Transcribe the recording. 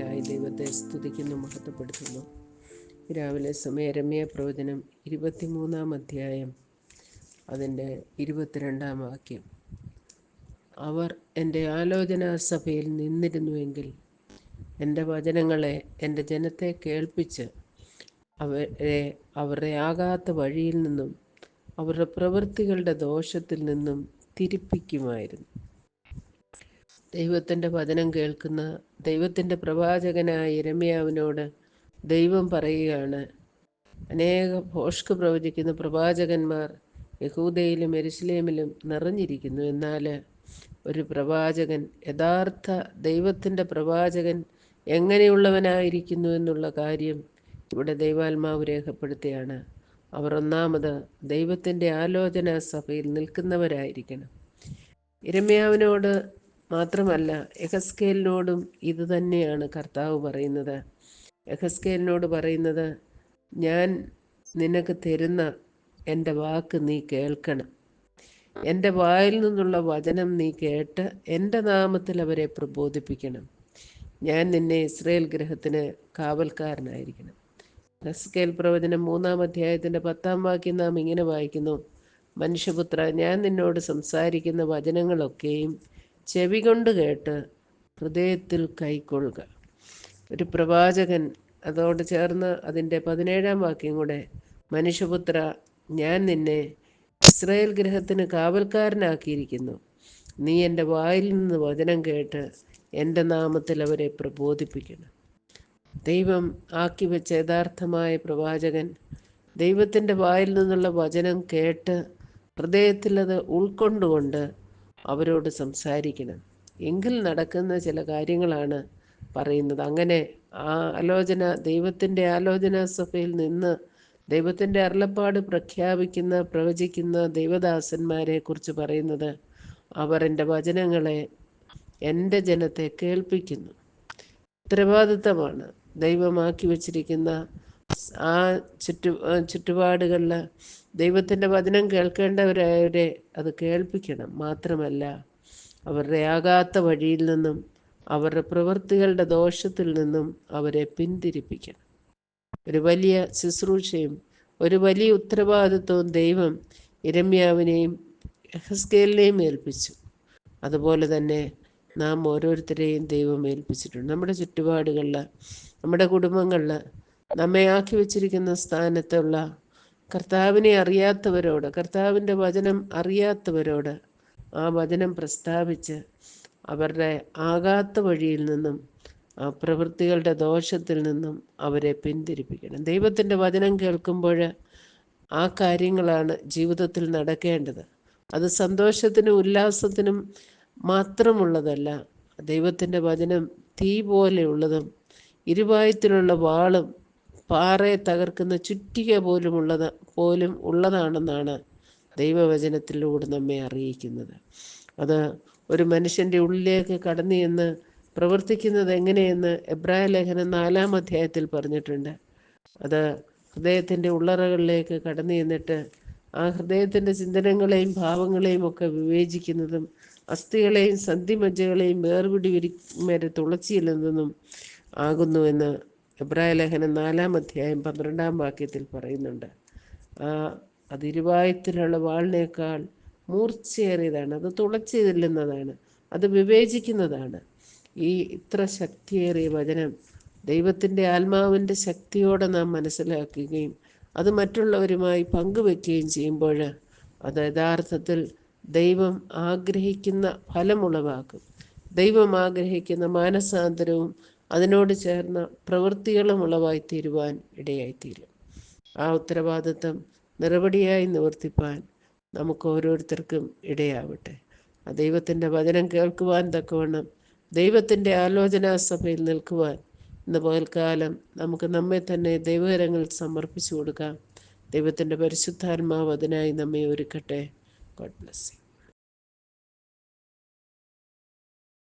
ദൈവത്തിനായി ദൈവത്തെ സ്തുതിക്കുന്നു മഹത്വപ്പെടുത്തുന്നു. രാവിലെ സമയരമ്യ പ്രവചനം ഇരുപത്തിമൂന്നാം അധ്യായം അതിന്റെ ഇരുപത്തിരണ്ടാം വാക്യം. അവർ എന്റെ ആലോചനാ സഭയിൽ നിന്നിരുന്നുവെങ്കിൽ എന്റെ വചനങ്ങളെ എന്റെ ജനത്തെ കേൾപ്പിച്ച് അവരെ അവരുടെ ആകാത്ത വഴിയിൽ നിന്നും അവരുടെ പ്രവൃത്തികളുടെ ദോഷത്തിൽ നിന്നും തിരിപ്പിക്കുമായിരുന്നു. ദൈവത്തിന്റെ വചനം കേൾക്കുന്ന ദൈവത്തിന്റെ പ്രവാചകനായ ഇരമ്യാവിനോട് ദൈവം പറയുകയാണ് അനേക ഭോഷ്ക് പ്രവചിക്കുന്ന പ്രവാചകന്മാർ യഹൂദയിലും എരുസലേമിലും നിറഞ്ഞിരിക്കുന്നു. എന്നാൽ ഒരു പ്രവാചകൻ യഥാർത്ഥ ദൈവത്തിന്റെ പ്രവാചകൻ എങ്ങനെയുള്ളവനായിരിക്കുന്നു എന്നുള്ള കാര്യം ഇവിടെ ദൈവാത്മാവ് രേഖപ്പെടുത്തിയാണ് അവർ ഒന്നാമത് ദൈവത്തിന്റെ ആലോചന സഭയിൽ നിൽക്കുന്നവരായിരിക്കണം. ഇരമ്യാവിനോട് മാത്രമല്ല എഹസ്കേലിനോടും ഇത് തന്നെയാണ് കർത്താവ് പറയുന്നത്. എഹസ്കേലിനോട് പറയുന്നത് ഞാൻ നിനക്ക് തരുന്ന എന്റെ വാക്ക് നീ കേൾക്കണം. എന്റെ വായിൽ നിന്നുള്ള വചനം നീ കേട്ട് എന്റെ നാമത്തിൽ അവരെ പ്രബോധിപ്പിക്കണം. ഞാൻ നിന്നെ ഇസ്രയേൽ ഗ്രഹത്തിന് കാവൽക്കാരനായിരിക്കണം. ഹസ്കേൽ പ്രവചനം മൂന്നാം അധ്യായത്തിന്റെ പത്താം വാക്യം നാം ഇങ്ങനെ വായിക്കുന്നു. മനുഷ്യപുത്ര ഞാൻ നിന്നോട് സംസാരിക്കുന്ന വചനങ്ങളൊക്കെയും ചെവി കൊണ്ട് കേട്ട് ഹൃദയത്തിൽ കൈക്കൊള്ളുക. ഒരു പ്രവാചകൻ അതോട് ചേർന്ന് അതിന്റെ പതിനേഴാം വാക്യം കൂടെ മനുഷ്യപുത്ര ഞാൻ നിന്നെ ഇസ്രായേൽ ഗ്രഹത്തിന് കാവൽക്കാരനാക്കിയിരിക്കുന്നു. നീ എന്റെ വായിൽ നിന്ന് വചനം കേട്ട് എന്റെ നാമത്തിൽ അവരെ പ്രബോധിപ്പിക്കണം. ദൈവം ആക്കി വെച്ച യഥാർത്ഥമായ പ്രവാചകൻ ദൈവത്തിന്റെ വായിൽ നിന്നുള്ള വചനം കേട്ട് ഹൃദയത്തിൽ അത് ഉൾക്കൊണ്ടുകൊണ്ട് അവരോട് സംസാരിക്കണം. എങ്കിൽ നടക്കുന്ന ചില കാര്യങ്ങളാണ് പറയുന്നത്. അങ്ങനെ ആ ആലോചന ദൈവത്തിന്റെ ആലോചനാ സഭയിൽ നിന്ന് ദൈവത്തിന്റെ അരുളപ്പാട് പ്രഖ്യാപിക്കുന്ന പ്രവചിക്കുന്ന ദൈവദാസന്മാരെ കുറിച്ച് പറയുന്നത് അവർ എന്റെ വചനങ്ങളെ എന്റെ ജനത്തെ കേൾപ്പിക്കുന്നു. ഉത്തരവാദിത്തമാണ് ദൈവമാക്കി വച്ചിരിക്കുന്ന ആ ചുറ്റു ചുറ്റുപാടുകളിൽ ദൈവത്തിന്റെ വചനം കേൾക്കേണ്ടവരവരെ അത് കേൾപ്പിക്കണം. മാത്രമല്ല അവരുടെ ആകാത്ത വഴിയിൽ നിന്നും അവരുടെ പ്രവൃത്തികളുടെ ദോഷത്തിൽ നിന്നും അവരെ പിന്തിരിപ്പിക്കണം. ഒരു വലിയ ശുശ്രൂഷയും ഒരു വലിയ ഉത്തരവാദിത്വവും ദൈവം ഇരമ്യാവിനെയും ഹസ്കേലിനെയും ഏൽപ്പിച്ചു. അതുപോലെ തന്നെ നാം ഓരോരുത്തരെയും ദൈവം ഏൽപ്പിച്ചിട്ടുണ്ട്. നമ്മുടെ ചുറ്റുപാടുകളിൽ നമ്മുടെ കുടുംബങ്ങളിൽ നമ്മെ ആക്കി വച്ചിരിക്കുന്ന സ്ഥാനത്തുള്ള കർത്താവിനെ അറിയാത്തവരോട് കർത്താവിന്റെ വചനം അറിയാത്തവരോട് ആ വചനം പ്രസ്താവിച്ച് അവരുടെ ആകാത്ത വഴിയിൽ നിന്നും ആ പ്രവൃത്തികളുടെ ദോഷത്തിൽ നിന്നും അവരെ പിന്തിരിപ്പിക്കണം. ദൈവത്തിന്റെ വചനം കേൾക്കുമ്പോൾ ആ കാര്യങ്ങളാണ് ജീവിതത്തിൽ നടക്കേണ്ടത്. അത് സന്തോഷത്തിനും ഉല്ലാസത്തിനും മാത്രമുള്ളതല്ല ദൈവത്തിന്റെ വചനം തീ പോലെയുള്ളതും ഇരുവായത്തിലുള്ള വാളും പാറയെ തകർക്കുന്ന ചുറ്റിക പോലുമുള്ളത് പോലും ഉള്ളതാണെന്നാണ് ദൈവവചനത്തിലൂടെ നമ്മെ അറിയിക്കുന്നത്. അത് ഒരു മനുഷ്യന്റെ ഉള്ളിലേക്ക് കടന്നു എന്ന് പ്രവർത്തിക്കുന്നത് എങ്ങനെയെന്ന് എബ്രായ ലേഖനം നാലാം അധ്യായത്തിൽ പറഞ്ഞിട്ടുണ്ട്. അത് ഹൃദയത്തിന്റെ ഉള്ളറകളിലേക്ക് കടന്നു ചെന്നിട്ട് ആ ഹൃദയത്തിന്റെ ചിന്തനങ്ങളെയും ഭാവങ്ങളെയും ഒക്കെ വിവേചിക്കുന്നതും അസ്ഥികളെയും സന്ധിമജ്ജകളെയും വേർപിടി വരെ തുളച്ചിയില്ലെന്നും ആകുന്നുവെന്ന് എബ്രായ ലേഖനം നാലാം അധ്യായം പന്ത്രണ്ടാം വാക്യത്തിൽ പറയുന്നുണ്ട്. ആ അതിരുവായത്തിലുള്ള വാളിനേക്കാൾ മൂർച്ചയേറിയതാണ്. അത് തുളച്ചു ചെല്ലുന്നതാണ്. അത് വിവേചിക്കുന്നതാണ്. ഈ ഇത്ര ശക്തിയേറിയ വചനം ദൈവത്തിന്റെ ആത്മാവിന്റെ ശക്തിയോടെ നാം മനസ്സിലാക്കുകയും അത് മറ്റുള്ളവരുമായി പങ്കുവെക്കുകയും ചെയ്യുമ്പോൾ അത് യഥാർത്ഥത്തിൽ ദൈവം ആഗ്രഹിക്കുന്ന ഫലമുളവാക്കും ദൈവം ആഗ്രഹിക്കുന്ന മാനസാന്തരവും അതിനോട് ചേർന്ന പ്രവൃത്തികളും ഉളവായി തീരുവാൻ ഇടയായിത്തീരും. ആ ഉത്തരവാദിത്വം നിറപടിയായി നിവർത്തിപ്പാൻ നമുക്ക് ഓരോരുത്തർക്കും ഇടയാവട്ടെ. ആ ദൈവത്തിന്റെ വചനം കേൾക്കുവാൻ തക്കവണ്ണം ദൈവത്തിന്റെ ആലോചനാ സഭയിൽ നിൽക്കുവാൻ ഇന്ന് പകൽക്കാലം നമുക്ക് നമ്മെ തന്നെ ദൈവകരങ്ങളിൽ സമർപ്പിച്ചു കൊടുക്കാം. ദൈവത്തിന്റെ പരിശുദ്ധാത്മാവ് അതിനായി നമ്മെ ഒരുക്കട്ടെ. God bless